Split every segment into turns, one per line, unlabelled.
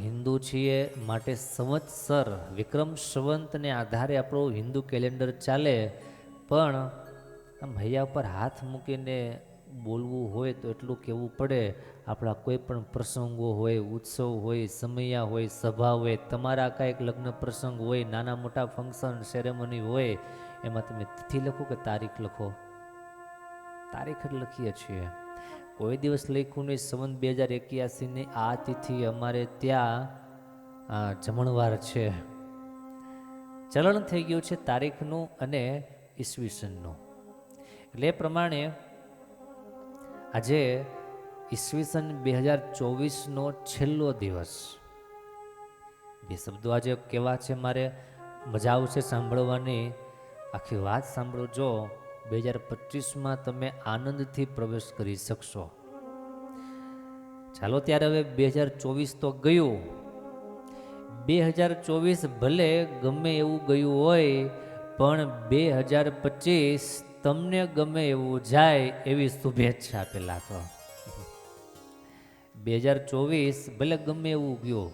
હિન્દુ છીએ માટે સંવત્સર વિક્રમ સંવંતને આધારે આપણું હિન્દુ કેલેન્ડર ચાલે. પણ આમ પર હાથ મૂકીને બોલવું હોય તો એટલું કહેવું પડે. આપણા કોઈ પણ પ્રસંગો હોય, ઉત્સવ હોય, સમયા હોય, સભા હોય, તમારા કાંઈક લગ્ન પ્રસંગ હોય, નાના મોટા ફંક્શન સેરેમની હોય, એમાં તમે તિથિ લખો કે તારીખ લખો? તારીખ જ લખીએ છીએ. કોઈ દિવસ લખ્યું નહીં. સંવંત બે હજાર એક્યાસીની આ તિથિ અમારે ત્યાં જમણવાર છે. ચલણ થઈ ગયું છે તારીખનું અને ઈસવીસનનું. એટલે પ્રમાણે આજે ઈસવીસન બે હજાર ચોવીસનો છેલ્લો દિવસ. બે શબ્દો આજે કેવા છે મારે? મજા આવશે સાંભળવાની. આખી વાત સાંભળો જો, બે હજાર પચીસમાં તમે આનંદથી પ્રવેશ કરી શકશો. ચાલો ત્યારે હવે બે હજાર ચોવીસ તો ગયું. બે હજાર ચોવીસ ભલે ગમે એવું ગયું હોય, પણ બે હજાર પચીસ તમને ગમે એવું જાય એવી શુભેચ્છા પેલા તો. બે હજાર ચોવીસ ભલે ગમે એવું ગયું,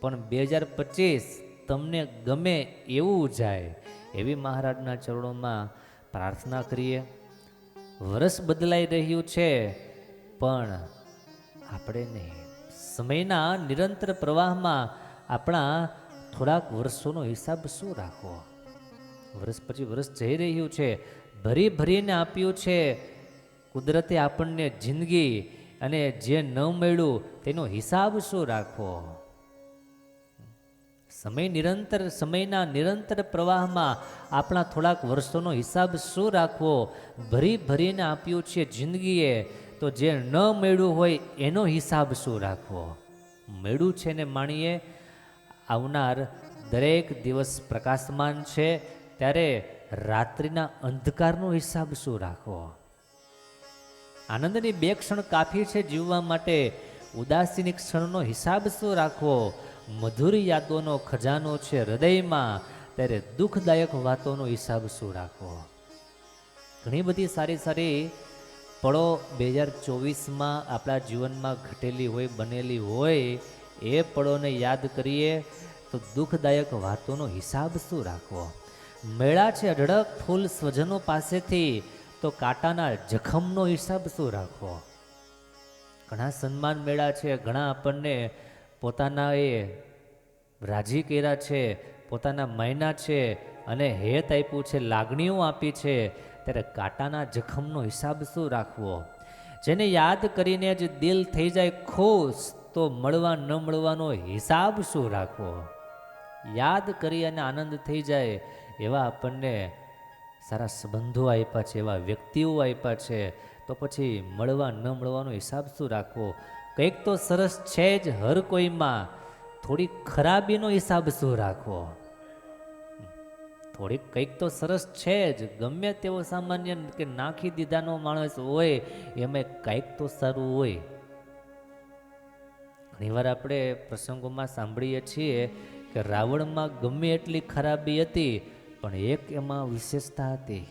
પણ બે હજાર પચીસ તમને ગમે એવું જાય એવી મહારાજના ચરણોમાં પ્રાર્થના કરીએ. વરસ બદલાઈ રહ્યું છે, પણ આપણે નહીં સમયના નિરંતર પ્રવાહમાં આપણા થોડાક વર્ષોનો હિસાબ શું રાખવો? વર્ષ પછી વર્ષ જઈ રહ્યું છે, ભરી ભરીને આપ્યું છે. કુદરતે આપણને જિંદગી અને જે ન મળ્યું તેનો હિસાબ શું રાખવો? સમય નિરંતર, સમયના નિરંતર પ્રવાહમાં આપણા થોડાક વર્ષોનો હિસાબ શું રાખવો? ભરી ભરીને આપ્યું છે જિંદગીએ. તો જે ન મેળવ્યું હોય એનો હિસાબ શું રાખવો? મેળવું છે ને માણીએ, આવનાર દરેક દિવસ પ્રકાશમાન છે, ત્યારે રાત્રિના અંધકારનો હિસાબ શું રાખવો? આનંદની બે ક્ષણ કાફી છે જીવવા માટે, ઉદાસીની ક્ષણનો હિસાબ શું રાખવો? મધુર યાદોનો ખજાનો છે હૃદયમાં, ત્યારે દુઃખદાયક વાતોનો હિસાબ શું રાખવો? ઘણી બધી સારી સારી પળો બે હજાર ચોવીસમાં આપણા જીવનમાં ઘટેલી હોય, બનેલી હોય, એ પળોને યાદ કરીએ તો દુઃખદાયક વાતોનો હિસાબ શું રાખવો? મેળા છે અઢળક, ફૂલ સ્વજનો પાસેથી, તો કાંટાના જખમનો હિસાબ શું રાખવો? ઘણા સન્માન મેળા છે, ઘણા આપણને પોતાના એ રાજી કર્યા છે, પોતાના માયના છે, અને હેત આપ્યું છે, લાગણીઓ આપી છે ત્યારે કાંટાના જખમનો હિસાબ શું રાખવો? જેને યાદ કરીને જ દિલ થઈ જાય ખુશ, તો મળવા ન મળવાનો હિસાબ શું રાખવો? યાદ કરી અને આનંદ થઈ જાય એવા આપણને સારા સંબંધો આપ્યા છે, એવા વ્યક્તિઓ આપ્યા છે, તો પછી મળવા ન મળવાનો હિસાબ શું રાખવો? કંઈક તો સરસ છે જ હર કોઈમાં. થોડી ખરાબીનો હિસાબ શું રાખવો? થોડીક કંઈક તો સરસ છે જ. ગમે તેવો સામાન્ય કે નાખી દીધાનો માણસ હોય, એમાં કંઈક તો સારું હોય. ઘણીવાર આપણે પ્રસંગોમાં સાંભળીએ છીએ કે રાવણમાં ગમે એટલી ખરાબી હતી, પણ એક એમાં વિશેષતા હતી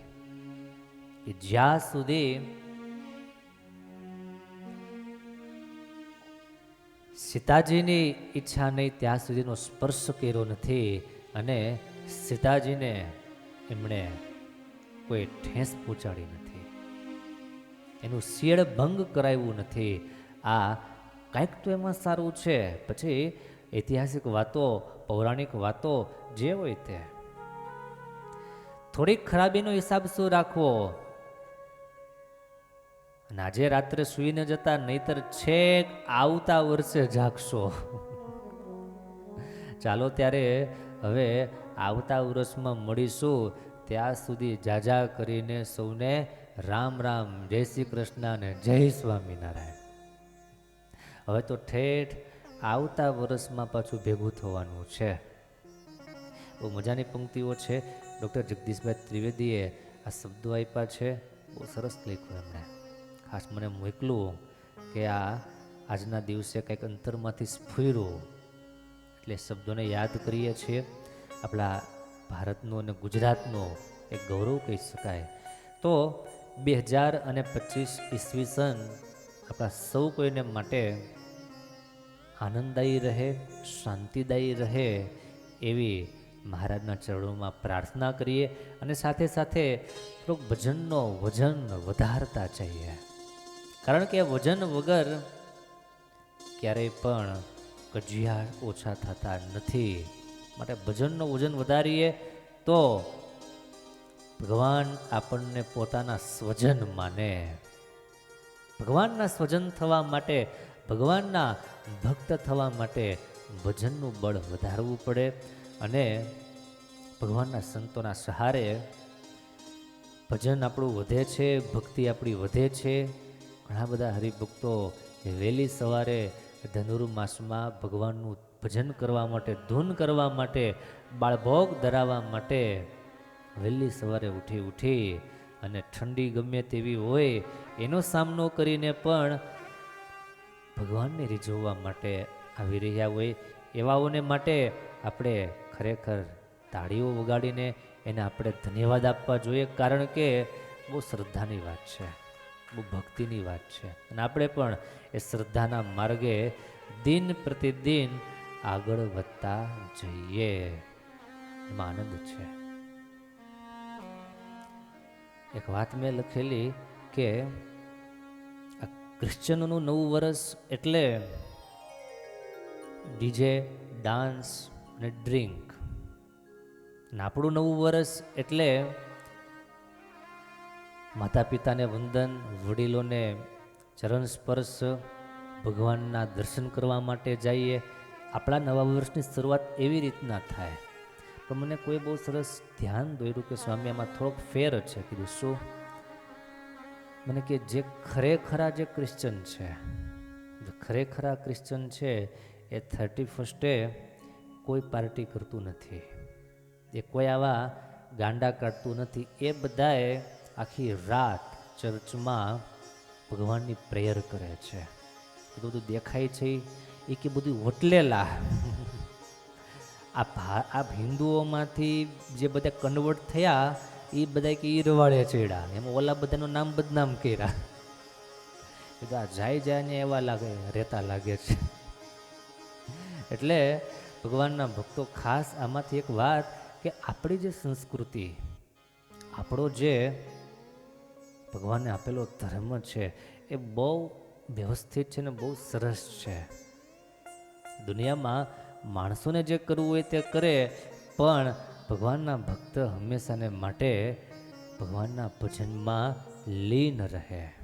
કે જ્યાં સુધી સીતાજીની ઈચ્છા નહીં, ત્યાં સુધીનો સ્પર્શ કર્યો નથી અને સીતાજીને એમણે કોઈ ઠેસ પહોંચાડી નથી. એનું શિયળ ભંગ કરાવ્યું નથી. આ કાંઈક તો એમાં સારું છે. પછી ઐતિહાસિક વાતો, પૌરાણિક વાતો જે હોય તે. થોડીક ખરાબીનો હિસાબ શું રાખવો? આજે રાત્રે સૂઈને જતા નહીતર છેક આવતા વર્ષે જાગશો. ચાલો ત્યારે હવે આવતા વર્ષમાં મળીશું. ત્યાં સુધી જાજા કરીને સૌને રામ રામ, જય શ્રી કૃષ્ણ અને જય સ્વામિનારાયણ. હવે તો ઠેઠ આવતા વર્ષમાં પાછું ભેગું થવાનું છે. બહુ મજાની પંક્તિઓ છે. ડૉક્ટર જગદીશભાઈ ત્રિવેદીએ આ શબ્દો આપ્યા છે. બહુ સરસ લખ્યું એમણે. ખાસ મને મોકલું કે આ આજના દિવસે કંઈક અંતરમાંથી સ્ફુર્યું. એટલે શબ્દોને યાદ કરીએ છીએ. આપણા ભારતનો અને ગુજરાતનો એક ગૌરવ કહી શકાય. તો બે હજાર અને પચીસ ઈસવીસન આપણા સૌ કોઈને માટે આનંદદાયી રહે શાંતિદાયી રહે એવી મહારાજના ચરણોમાં પ્રાર્થના કરીએ અને સાથે સાથે થોડુંક ભજનનો વજન વધારતા જઈએ. કારણ કે વજન વગર ક્યારેય પણ કજિયા ઓછા થતા નથી. માટે ભજનનું વજન વધારીએ, તો ભગવાન આપણને પોતાના સ્વજન માને. ભગવાનના સ્વજન થવા માટે, ભગવાનના ભક્ત થવા માટે ભજનનું બળ વધારવું પડે અને ભગવાનના સંતોના સહારે ભજન આપણું વધે છે, ભક્તિ આપણી વધે છે. ઘણા બધા હરિભક્તો વહેલી સવારે ધનુર્માસમાં ભગવાનનું ભજન કરવા માટે, ધૂન કરવા માટે, બાળભોગ ધરાવવા માટે વહેલી સવારે ઉઠી ઉઠી અને ઠંડી ગમે તેવી હોય એનો સામનો કરીને પણ ભગવાનને રીઝવવા માટે આવી રહ્યા હોય એવાઓને માટે આપણે ખરેખર તાળીઓ વગાડીને એને આપણે ધન્યવાદ આપવા જોઈએ, કારણ કે બહુ શ્રદ્ધાની વાત છે, બહુ ભક્તિની વાત છે. અને આપણે પણ એ શ્રદ્ધાના માર્ગે દિન પ્રતિદિન આગળ વધતા જઈએ. એમાં આનંદ છે. એક વાત મેં લખેલી કે આ ક્રિશ્ચનનું નવું વર્ષ એટલે ડીજે, ડાન્સ અને ડ્રિંક. અને આપણું નવું વર્ષ એટલે માતા પિતાને વંદન, વડીલોને ચરણ સ્પર્શ, ભગવાનના દર્શન કરવા માટે જઈએ. આપણા નવા વર્ષની શરૂઆત એવી રીતના થાય. તો મને કોઈ બહુ સરસ ધ્યાન દોર્યું કે સ્વામી, આમાં થોડોક ફેર છે. કીધું, શું? મને કે, જે ખરેખરા જે ક્રિશ્ચન છે ખરેખરા ક્રિશ્ચન છે, એ થર્ટી ફર્સ્ટે કોઈ પાર્ટી કરતું નથી. એ કોઈ આવા ગાંડા કાઢતું નથી. એ બધાએ આખી રાત ચર્ચમાં ભગવાનની પ્રેયર કરે છે. એ બધું દેખાય છે, એ કે બધું વટલેલા આ ભા, આ હિન્દુઓમાંથી જે બધા કન્વર્ટ થયા, એ બધા કે ઈ રવાડે ચડ્યા. એમાં ઓલા બધાનું નામ બદનામ કર્યા. બધા જાય જાય એવા લાગે, રહેતા લાગે છે. એટલે ભગવાનના ભક્તો ખાસ આમાંથી એક વાત કે આપણી જે સંસ્કૃતિ, આપણો જે ભગવાનને આપેલો ધર્મ છે, એ બહુ વ્યવસ્થિત છે ને બહુ સરસ છે. દુનિયામાં માણસોને જે કરવું હોય તે કરે, પણ ભગવાનના ભક્ત હંમેશાને માટે ભગવાનના ભજનમાં લીન રહે.